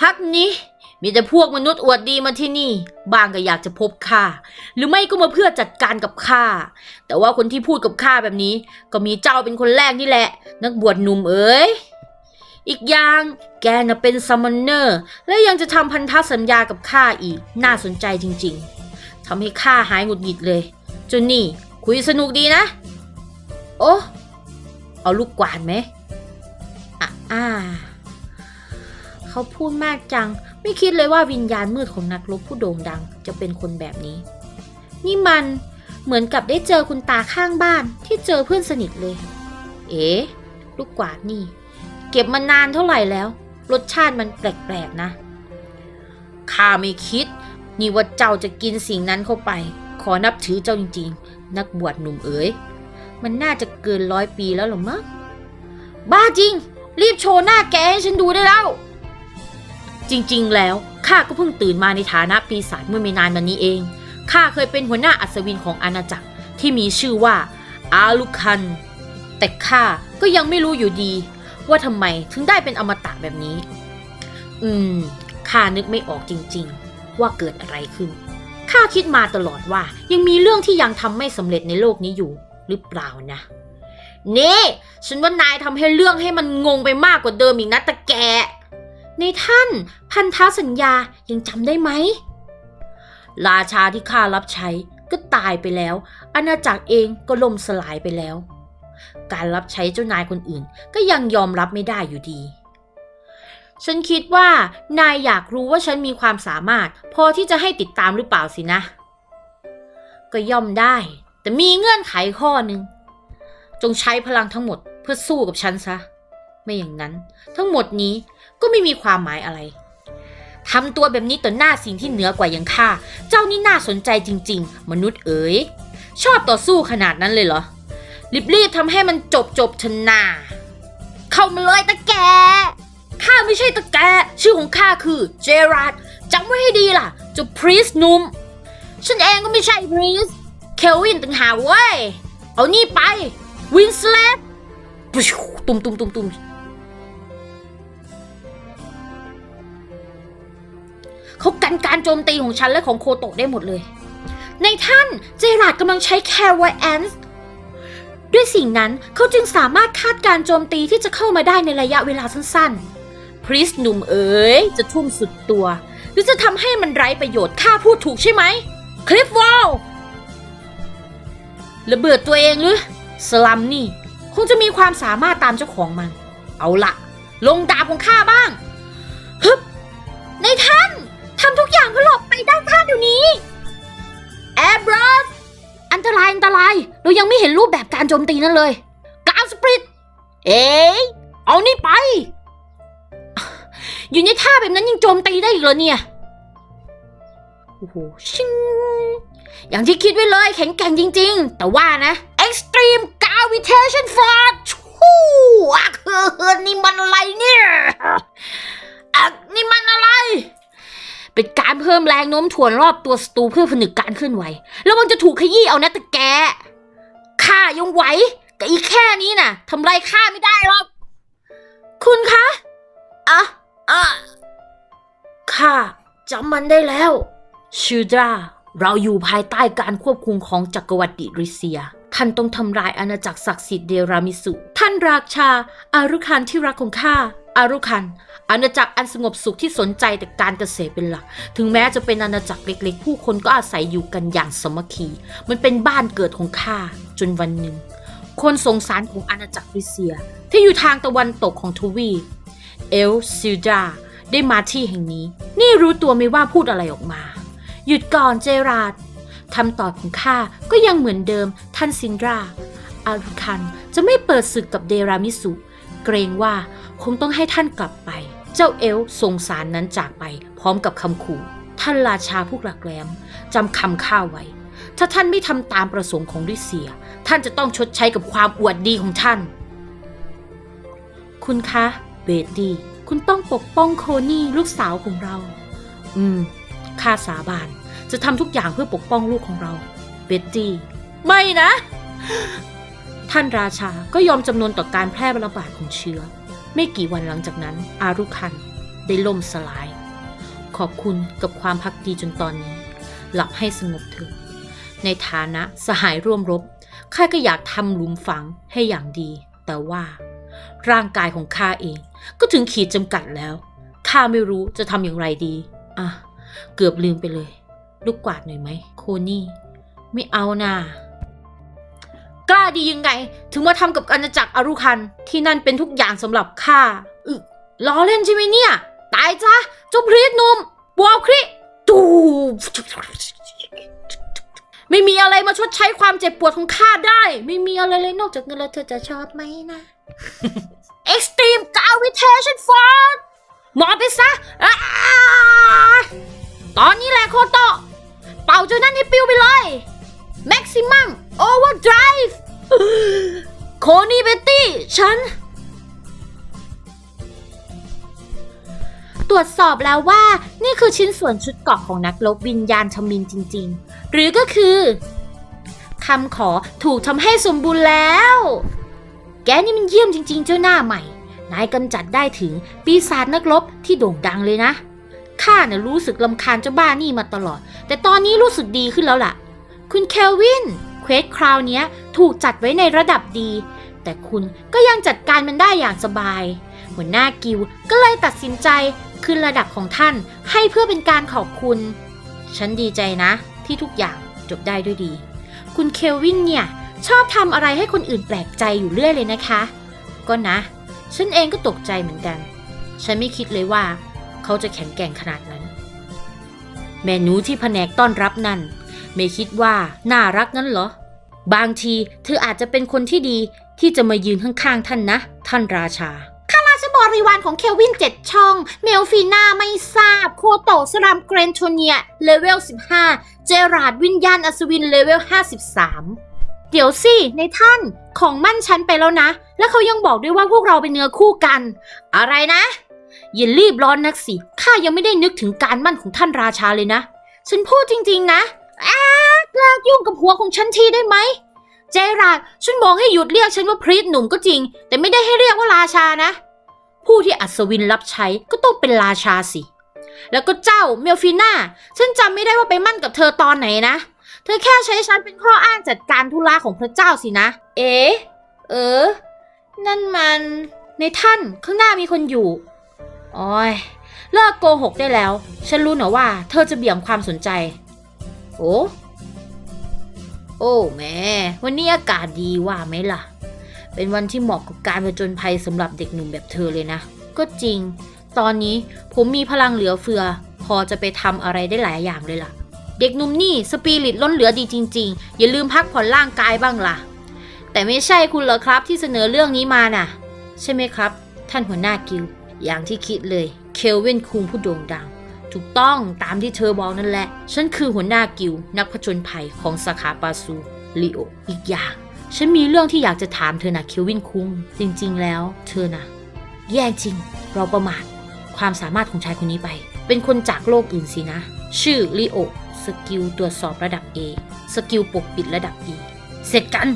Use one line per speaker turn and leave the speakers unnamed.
พักนี้มีแต่พวกมนุษย์อวดดีมาที่นี่ บางก็อยากจะพบข้า หรือไม่ก็มาเพื่อจัดการกับข้า แต่ว่าคนที่พูดกับข้าแบบนี้ ก็มีเจ้าเป็นคนแรกนี่แหละ นักบวชหนุ่มเอ๋ย อีกอย่างแกน่ะเป็นซัมมอนเนอร์ และยังจะทำพันธสัญญากับข้าอีก น่าสนใจจริงๆ ทำให้ข้าหายหงุดหงิดเลยจนนี่ คุยสนุกดีนะ โอ้ เอาลูกกวาดไหมอะอ่า เขาพูดมากจัง ไม่คิดเลยว่าวิญญาณมืดของนักรบผู้โด่งดัง จะเป็นคนแบบนี้ นี่มันเหมือนกับได้เจอคุณตาข้างบ้านที่เจอเพื่อนสนิทเลย เอ๋ลูกกวาดนี่ เก็บมานานเท่าไหร่แล้ว รสชาติมันแปลกๆนะข้าไม่คิด นี่ว่าเจ้าจะกินสิ่งนั้นเข้าไป ขอนับถือเจ้าจริง ๆ นักบวชหนุ่มเอ๋ยมันน่าจะเกินร้อยปีแล้วหรอมั้งบ้าจริง รีบโชว์หน้าแกให้ฉันดูได้แล้ว จริงๆ แล้วข้าก็เพิ่งตื่นมาในฐานะปีศาจเมื่อไม่นานมานี้เอง ข้าเคยเป็นหัวหน้าอัศวินของอาณาจักรที่มีชื่อว่าอาลุคัน แต่ข้าก็ยังไม่รู้อยู่ดี ว่าทำไมถึงได้เป็นอมตะแบบนี้ อืม ข้านึกไม่ออกจริงๆ ว่าเกิดอะไรขึ้น ข้าคิดมาตลอดว่ายังมีเรื่องที่ยังทำไม่สำเร็จในโลกนี้อยู่หรือเปล่านะนี่ฉันว่านายทำให้เรื่องให้มันงงไปมากกว่าเดิมอีกนะตะแก ในท่านพันธสัญญายังจำได้ไหม ราชาที่ข้ารับใช้ก็ตายไปแล้ว อาณาจักรเองก็ล่มสลายไปแล้ว การรับใช้เจ้านายคนอื่นก็ยังยอมรับไม่ได้อยู่ดี ฉันคิดว่านายอยากรู้ว่าฉันมีความสามารถ พอที่จะให้ติดตามหรือเปล่าสินะ ก็ย่อมได้ แต่มีเงื่อนไขข้อหนึ่ง จงใช้พลังทั้งหมดเพื่อสู้กับฉันซะ ไม่อย่างนั้น ทั้งหมดนี้ ก็ไม่มีความหมายอะไรทำตัวแบบนี้ต่อหน้าสิ่งที่เหนือกว่าอย่างข้า เจ้านี่น่าสนใจจริง ๆ มนุษย์เอ๋ย ชอบต่อสู้ขนาดนั้นเลยเหรอ รีบๆทำให้มันจบจบๆเถอะนาเข้ามาเลยตะแก ข้าไม่ใช่ตะแก ชื่อของข้าคือเจอราร์ดจำไว้ให้ดีล่ะจ้าพรีสหนุ่มฉันเองก็ไม่ใช่พรีส เคลวินต่างหากเว้ย เอานี่ไป วินสเลปตุ้มตุ้มตุ้มตุ้ม เขากันการโจมตีของฉันและของโคโตะได้หมดเลย ในท่านเจราร์ดกำลังใช้แคร์ไวแอนส์ด้วยสิ่งนั้นเขาจึงสามารถคาดการโจมตีที่จะเข้ามาได้ในระยะเวลาสั้นๆ พริสหนุ่มเอ๋ยจะทุ่มสุดตัว หรือจะทำให้มันไร้ประโยชน์ข้าพูดถูกใช่ไหม คลิฟวอลระเบิดตัวเองหรือ สลัมนี่ คงจะมีความสามารถตามเจ้าของมัน เอาละลงดาบของข้าบ้างฮึบในท่าน ยวนี้ แอบรัสอันตรายอันตราย เรายังไม่เห็นรูปแบบการโจมตีนั่นเลย กาวสปริต เอ๋เอานี่ไป อยู่ในท่าแบบนั้นยังโจมตีได้อีกเหรอเนี่ย โอ้โห ชิง อย่างที่คิดไว้เลยแข็งแกร่งจริง ๆ แต่ว่านะ Extreme Gravitation Force ชู้อะคือนี่มันอะไรเนี่ย เป็นการเพิ่มแรงโน้มถ่วงรอบตัวศัตรูเพื่อผนึกการเคลื่อนไหว แล้วมันจะถูกขยี้เอานะแต่แกข้ายังไหวกับอีแค่นี้น่ะทำไรข้าไม่ได้หรอกคุณคะอะอะข้าจำมันได้แล้วชูดราเราอยู่ภายใต้การควบคุมของจักรวรรดิริเซีย ท่านต้องทำลายอาณาจักรศักดิ์สิทธิ์เดรามิสุ ท่านราชาอารุคันที่รักของข้า อารุคัน อาณาจักรอันสงบสุขที่สนใจแต่การเกษตรเป็นหลัก ถึงแม้จะเป็นอาณาจักรเล็กๆ ผู้คนก็อาศัยอยู่กันอย่างสมัคคี มันเป็นบ้านเกิดของข้าจนวันหนึ่ง คนสงสารของอาณาจักรริเซีย ที่อยู่ทางตะวันตกของทวีเอลซิลดาได้มาที่แห่งนี้ นี่รู้ตัวไหม่ว่าพูดอะไรออกมา หยุดก่อนเจราดคำตอบของข้าก็ยังเหมือนเดิมท่านซินดราอารุคันจะไม่เปิดศึกกับเดรามิสุ เกรงว่าคงต้องให้ท่านกลับไป เจ้าเอลฟ์ทรงสารนั้นจากไป พร้อมกับคำขู่ ท่านราชาผู้หลักแหลมจำคำข้าไว้ ถ้าท่านไม่ทำตามประสงค์ของริเซีย ท่านจะต้องชดใช้กับความอวดดีของท่าน คุณคะเบดดี้คุณต้องปกป้องโคนี่ลูกสาวของเรา อืม ข้าสาบาน จะทำทุกอย่างเพื่อปกป้องลูกของเรา เบตตี้ ไม่นะ ท่านราชาก็ยอมจำนนต่อการแพร่ระบาดของเชื้อ ไม่กี่วันหลังจากนั้นอารุคันได้ล่มสลาย ขอบคุณกับความพักดีจนตอนนี้ หลับให้สงบเถอะในฐานะสหายร่วมรบข้าก็อยากทำหลุมฝังให้อย่างดี แต่ว่า ร่างกายของข้าเองก็ถึงขีดจำกัดแล้วข้าไม่รู้จะทำอย่างไรดี อะ เกือบลืมไปเลย ลูกกวาดหน่อยไหม โคนี่ ไม่เอาน่ากล้า ดียังไง ถึงมาทำกับอาณาจักรอารุคัน ที่นั่นเป็นทุกอย่างสำหรับข้าอึล้อเล่นใช่ไหมเนี่ย ตายจ้ะจ้าพรีตหนุ่มบวคริตูไม่มีอะไรมาชดใช้ความเจ็บปวดของข้าได้ ไม่มีอะไรเลยนอกจากเงินแล้วเธอจะชอบไหมนะ Extreme Gravitation Force หมอไปซะอตอนนี้แหละโคโตะเป่าเจ้านั่นให้ปิวไปเลย Maximum Overdrive โคนี่เบตตี้ ฉัน ตรวจสอบแล้วว่านี่คือชิ้นส่วนชุดเกราะของนักรบวิญญาณชมินจริง ๆ หรือก็คือคำขอถูกทำให้สมบูรณ์แล้ว แกนี่มันเยี่ยมจริง ๆ เจ้าหน้าใหม่ นายกำจัดได้ถึงปีศาจนักรบที่โด่งดังเลยนะข้าเน่ะรู้สึกลำคาญเจ้าบ้านี่มาตลอด แต่ตอนนี้รู้สึกดีขึ้นแล้วล่ะ คุณเคลวิน เควสคราวนี้ถูกจัดไว้ในระดับดี แต่คุณก็ยังจัดการมันได้อย่างสบาย หัวหน้ากิวก็เลยตัดสินใจขึ้นระดับของท่านให้เพื่อเป็นการขอบคุณ ฉันดีใจนะ ที่ทุกอย่างจบได้ด้วยดี คุณเควินเนี่ย ชอบทำอะไรให้คนอื่นแปลกใจอยู่เรื่อยเลยนะคะ ก็นะ ฉันเองก็ตกใจเหมือนกัน ฉันไม่คิดเลยว่า เขาจะแข็งแกร่งขนาดนั้น แม่นูที่แผนกต้อนรับนั่น ไม่คิดว่าน่ารักงั้นเหรอ บางทีเธออาจจะเป็นคนที่ดีที่จะมายืนข้างๆท่านนะ ท่านราชาข้าราชบริวารของเควินเจ็ดช่อง เมลฟีน่าไม่ทราบ โคโตสรามเกรนโทเนียเลเวล 15 เจราดวิญญาณอัศวินเลเวล 53 เดี๋ยวสิ ในท่านของมั่นฉันไปแล้วนะ แล้วเขายังบอกด้วยว่าพวกเราเป็นเนื้อคู่กัน อะไรนะอย่ารีบร้อนนักสิ ข้ายังไม่ได้นึกถึงการมั่นของท่านราชาเลยนะ ฉันพูดจริง ๆ นะ อาเลิกยุ่งกับหัวของฉันทีได้ไหม เจราดฉันบอกให้หยุดเรียกฉันว่าพรีตหนุ่มก็จริง แต่ไม่ได้ให้เรียกว่าราชานะ ผู้ที่อัศวินรับใช้ก็ต้องเป็นราชาสิ แล้วก็เจ้าเมลฟิน่าฉันจำไม่ได้ว่าไปมั่นกับเธอตอนไหนนะ เธอแค่ใช้ฉันเป็นข้ออ้างจัดการธุระของพระเจ้าสินะ เอ๋เออ นั่นมัน ในท่านข้างหน้ามีคนอยู่อ้ยเลิกโกหกได้แล้ว ฉันรู้นะว่า เธอจะเบี่ยงความสนใจ โอ้โอ้แม่วันนี้อากาศดีว่าไหมล่ะ เป็นวันที่เหมาะกับการผจญภัยสำหรับเด็กหนุ่มแบบเธอเลยนะ ก็จริง ตอนนี้ผมมีพลังเหลือเฟือ พอจะไปทำอะไรได้หลายอย่างเลยล่ะ เด็กหนุ่มนี่สปิริตล้นเหลือดีจริง ๆ อย่าลืมพักผ่อนร่างกายบ้างล่ะ แต่ไม่ใช่คุณเหรอครับที่เสนอเรื่องนี้มาน่ะ ใช่ไหมครับ ท่านหัวหน้ากิลอย่างที่คิดเลย เคลวินคุงผู้โด่งดัง ถูกต้องตามที่เธอบอกนั่นแหละ ฉันคือหัวหน้ากิลนักผจญภัยของสาขาปาซูลิโออีกอย่าง ฉันมีเรื่องที่อยากจะถามเธอนะเคลวินคุงจริง ๆ แล้ว เธอนะแย่จริง เราประมาทความสามารถของชายคนนี้ไป เป็นคนจากโลกอื่นสินะ ชื่อลิโอสกิลตรวจสอบระดับ A สกิลปกปิดระดับ E เสร็จกัน